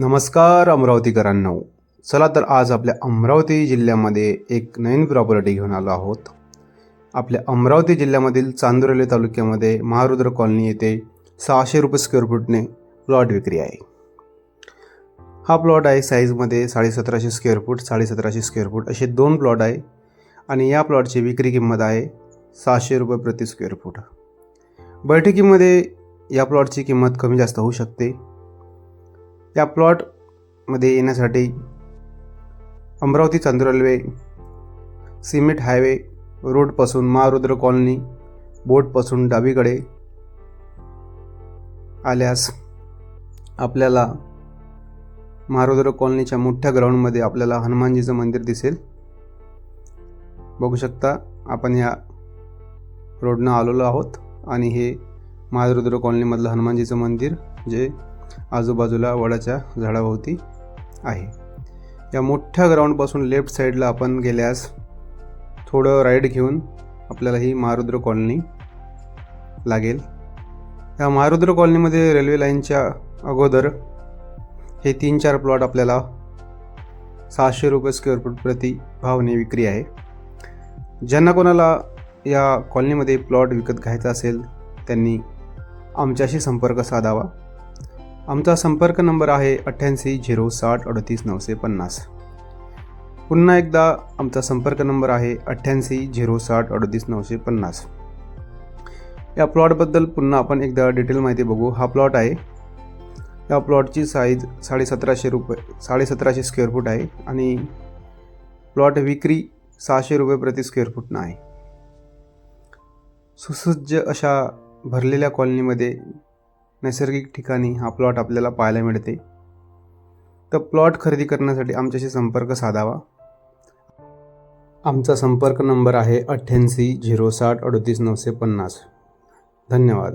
नमस्कार अमरावतीकरांनो. चला तर आज आपल्या अमरावती जिल्ह्यामध्ये एक नवीन प्रॉपर्टी घेऊन आलो आहोत. आपल्या अमरावती जिल्ह्यामधील चांदुरली तालुक्यामध्ये महारुद्र कॉलनी येथे सहाशे रुपये स्क्वेअर फूटने प्लॉट विक्री आहे. हा प्लॉट आहे साईजमध्ये साडेसतराशे स्क्वेअर फूट साडेसतराशे स्क्वेअर फूट असे दोन प्लॉट आहे. आणि या प्लॉटची विक्री किंमत आहे सहाशे रुपये प्रति स्क्वेअर फूट बैठकीमध्ये या प्लॉटची किंमत कमी जास्त होऊ शकते. या प्लॉटमध्ये येण्यासाठी Amravati Chandur railway cement highway रोडपासून Maharudra colony बोटपासून डावीकडे आल्यास आपल्याला महारुद्र कॉलनीच्या मोठ्या ग्राउंडमध्ये आपल्याला हनुमानजीचं मंदिर दिसेल. बघू शकता आपण या रोडनं आलेलो आहोत आणि हे महारुद्र कॉलनीमधलं हनुमानजीचं मंदिर जे आजूबाजूला वडाच्या झाडाभोवती आहे. या मोठ्या ग्राउंडपासून लेफ्ट साईडला आपण गेल्यास थोडं राईड घेऊन आपल्याला ही महारुद्र कॉलनी लागेल. या महारुद्र कॉलनीमध्ये रेल्वे लाईनच्या अगोदर हे तीन चार प्लॉट आपल्याला सहाशे रुपये स्क्वेअर फूट प्रति भावने विक्री आहे. ज्यांना कोणाला या कॉलनीमध्ये प्लॉट विकत घ्यायचा असेल त्यांनी आमच्याशी संपर्क साधावा. आमचा संपर्क नंबर आहे अठ्ठ्याऐंशी झिरो साठ अडतीस नऊशे पन्नास. पुन्हा एकदा आमचा संपर्क नंबर आहे अठ्ठ्याऐंशी झिरो साठ अडतीस नऊशे पन्नास. या प्लॉटबद्दल पुन्हा आपण एकदा डिटेल माहिती बघू. हा प्लॉट आहे. या प्लॉटची साईज साडेसतराशे रुपये साडेसतराशे स्क्वेअर फूट आहे आणि प्लॉट विक्री सहाशे रुपये प्रति स्क्वेअर फूटनं आहे. सुसज्ज अशा भरलेल्या कॉलनीमध्ये नैसर्गिक ठिकाणी हा प्लॉट आपल्याला पाहायला मिळते. तर प्लॉट खरेदी करण्यासाठी आमच्याशी संपर्क साधावा. आमचा संपर्क नंबर आहे अठ्ठ्याऐंशी झिरो साठ अडतीस नऊशे पन्नास. धन्यवाद.